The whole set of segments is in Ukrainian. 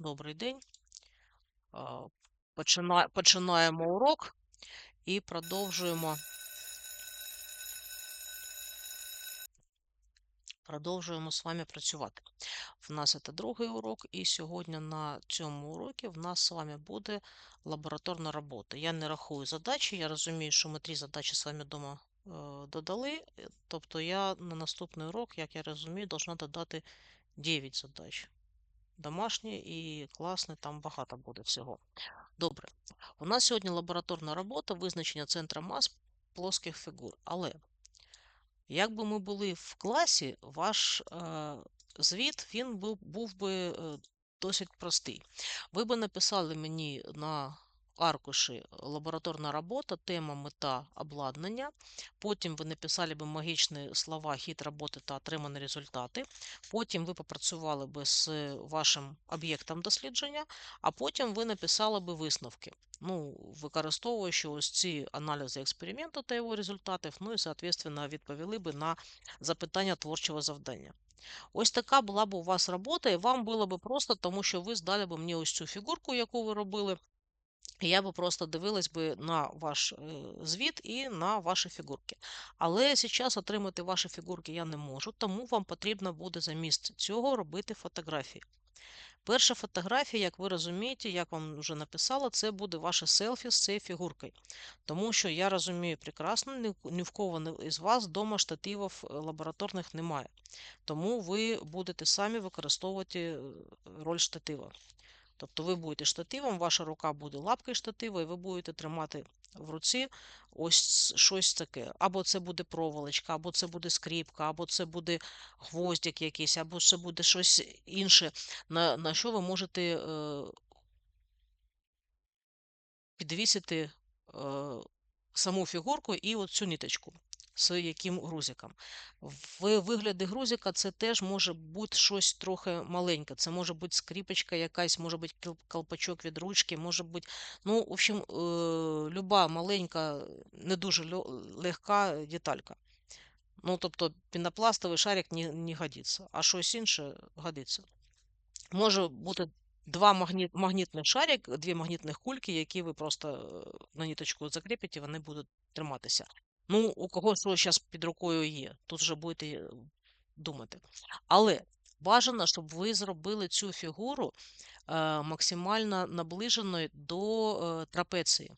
Добрий день. Починаємо урок і продовжуємо. Продовжуємо з вами працювати. В нас це другий урок, і сьогодні на цьому уроці в нас з вами буде лабораторна робота. Я не рахую задачі, я розумію, що ми три задачі з вами вдома е, додали. Тобто я на наступний урок, як я розумію, должна додати 9 задач. Домашні і класне, там багато буде всього. Добре. У нас сьогодні лабораторна робота визначення центра мас плоских фігур. Але якби ми були в класі, ваш е, звіт він був, був би е, досить простий. Ви би написали мені на аркуші лабораторна робота, тема, мета, обладнання. Потім ви написали б магічні слова, хід роботи та отримані результати. Потім ви попрацювали би з вашим об'єктом дослідження, а потім ви написали би висновки. Ну, використовуючи ось ці аналізи експерименту та його результатів, ну і, соответственно, відповіли би на запитання творчого завдання. Ось така була б у вас робота, і вам було б просто, тому що ви здали б мені ось цю фігурку, яку ви робили. Я би просто дивилась би на ваш е, звіт і на ваші фігурки. Але зараз отримати ваші фігурки я не можу, тому вам потрібно буде замість цього робити фотографії. Перша фотографія, як ви розумієте, як вам вже написала, це буде ваше селфі з цією фігуркою. Тому що я розумію прекрасно, ні в- кого із вас вдома штативів е, лабораторних немає. Тому ви будете самі використовувати е, роль штатива. Тобто ви будете штативом, ваша рука буде лапкою штатива, і ви будете тримати в руці ось щось таке. Або це буде проволочка, або це буде скріпка, або це буде гвоздик якийсь, або це буде щось інше, на, на що ви можете е, підвісити е, саму фігурку і от цю ниточку з яким грузиком. В вигляді грузика це теж може бути щось трохи маленьке. Це може бути скріпочка якась, може бути колпачок від ручки, може бути. Ну, в общем, е, люба маленька, не дуже легка деталька. Ну, тобто пінопластовий шарик не, не годиться, а щось інше годиться. Може бути два магніт, магнітних шарик, дві магнітних кульки, які ви просто е, на ниточку закріпите, вони будуть триматися. Ну, у кого що зараз під рукою є, тут вже будете е, думати. Але бажано, щоб ви зробили цю фігуру е, максимально наближеною до е, трапеції.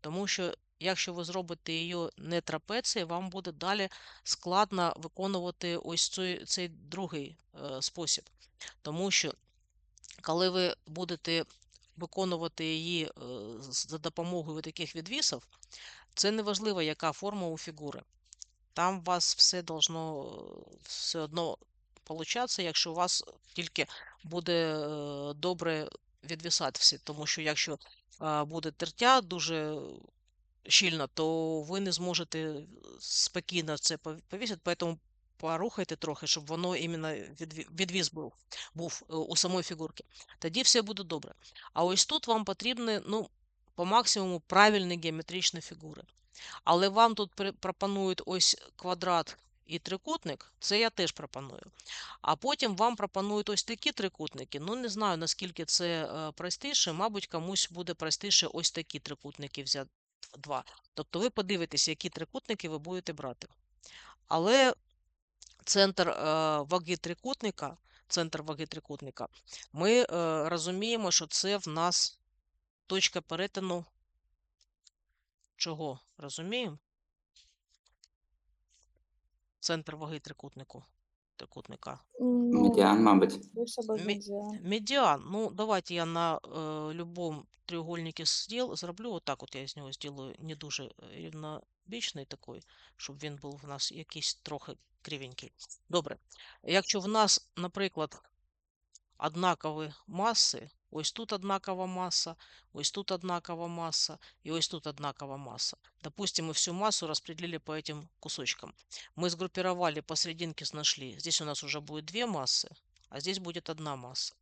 Тому що якщо ви зробите її не трапеції, вам буде далі складно виконувати ось цей, цей другий е, спосіб. Тому що коли ви будете виконувати її е, за допомогою таких відвісів, це не важливо, яка форма у фігури. Там у вас все должно е, все одно получатися, якщо у вас тільки буде е, добре відвісати. Тому що якщо буде тертя дуже щільно, то ви не зможете спокійно це повісити, тому порухайте трохи, щоб воно іменно відвіз був, був е, у самої фігурки. Тоді все буде добре. А ось тут вам потрібні, ну, по максимуму правильні геометричні фігури. Але вам тут пропонують ось квадрат і трикутник, це я теж пропоную. А потім вам пропонують ось такі трикутники. Ну, не знаю, наскільки це е, простіше, мабуть, комусь буде простіше ось такі трикутники взяти два. Тобто ви подивитесь, які трикутники ви будете брати. Але центр е, ваги трикутника, центр ваги трикутника, ми е, розуміємо, що це в нас точка перетину чого? Розуміємо? Центр ваги трикутнику. Трикутника. Ну, Медіан, мабуть. медіан. Ну, давайте я на э, любом треугольнике сдел, зроблю. Вот так от я з нього сделаю не дуже е, рівнобічний такий, щоб він був в нас якийсь трохи кривенький. Добре. Якщо в нас, наприклад, однакові маси, ось тут однакова маса, ось тут однакова маса і ось тут однакова маса. Допустим, мы всю массу распределили по этим кусочкам. Мы сгруппировали, посерединке нашли. Здесь у нас уже будет две массы, а здесь будет одна маса.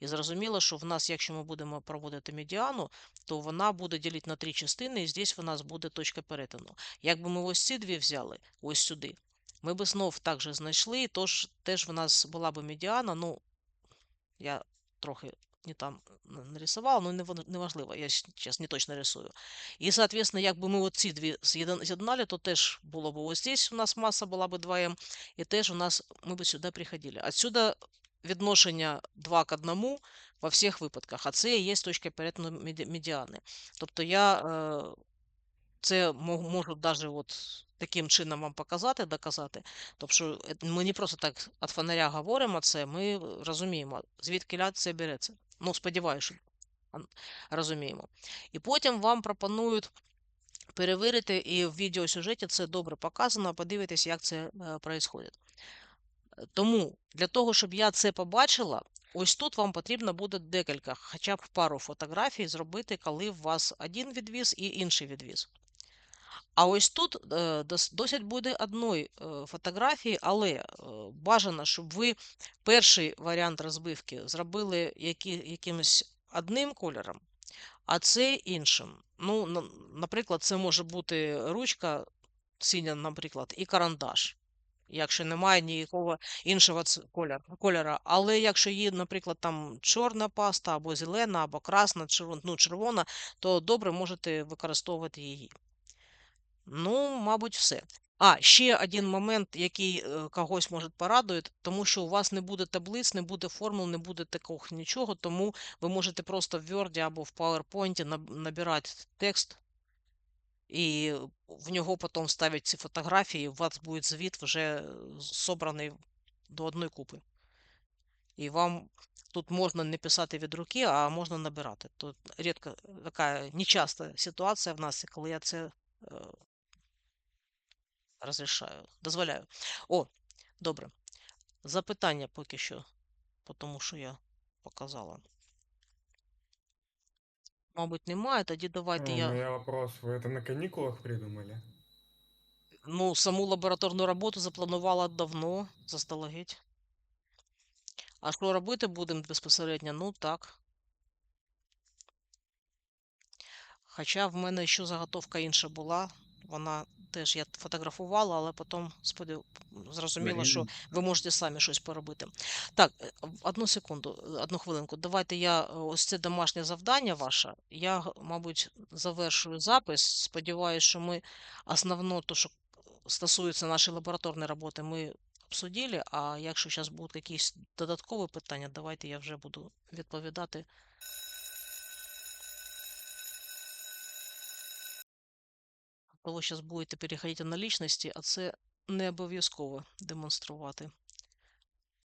І зрозуміло, що в нас, якщо ми будемо проводити медіану, то вона буде ділити на три частини, і здесь в нас буде точка перетину. Якби ми ось ці дві взяли, ось сюди, ми б знов так же знайшли, і тож теж в нас була б медіана, ну, я трохи не там н- нарисувала, ну неважливо, я зараз не точно рисую. І, соответственно, якби ми ці дві з'єдна- з'єднали, то теж було б ось здесь у нас маса була б 2М, і теж у нас ми б сюди приходили. Отсюда відношення 2 к 1 во всіх випадках, а це і є точка перетину медіани. Тобто я е, це можу навіть от таким чином вам показати, доказати. Тобто е, ми не просто так від фонаря говоримо це, ми розуміємо, звідки ляд це береться. Ну, сподіваюся, розуміємо. І потім вам пропонують перевірити, і в відеосюжеті це добре показано, подивитись, як це відбувається. Тому для того, щоб я це побачила, ось тут вам потрібно буде декілька, хоча б пару фотографій зробити, коли у вас один відвіз і інший відвіз. А ось тут е, досить буде одної е, фотографії, але е, бажано, щоб ви перший варіант розбивки зробили якимось одним кольором, а цей іншим. Ну, наприклад, це може бути ручка синя, наприклад, і карандаш. Якщо немає ніякого іншого кольору. Але якщо є, наприклад, там чорна паста або зелена, або красна, ну, червона, то добре можете використовувати її. Ну, мабуть, все. А, ще один момент, який е, когось може порадує, тому що у вас не буде таблиць, не буде формул, не буде такого нічого, тому ви можете просто в Word або в PowerPoint наб- набирати текст, і в нього потім ставити ці фотографії, у вас буде звіт вже собраний до одної купи. І вам тут можна не писати від руки, а можна набирати. Тут рідко така нечаста ситуація в нас, коли я це е, розрішаю, дозволяю. О, добре. Запитання поки що, по тому що я показала. Мабуть, немає, тоді давайте У я меня вопрос. Вы это на каникулах придумали? ну, саму лабораторну роботу запланувала давно, заздалегідь. А що робити будемо безпосередньо? Ну так. Хоча в мене ще заготовка інша була. Вона теж я фотографувала, але потім сподів... зрозуміла, що ви можете самі щось поробити. Так, е, одну секунду, е, одну хвилинку. Давайте я е, ось це домашнє завдання ваше. Я, мабуть, завершую запис. Сподіваюся, що ми основно то, що стосується нашої лабораторної роботи, ми обсудили. А якщо зараз будуть якісь додаткові питання, давайте я вже буду відповідати. То ви зараз будете переходити на лічності, а це не обов'язково демонструвати.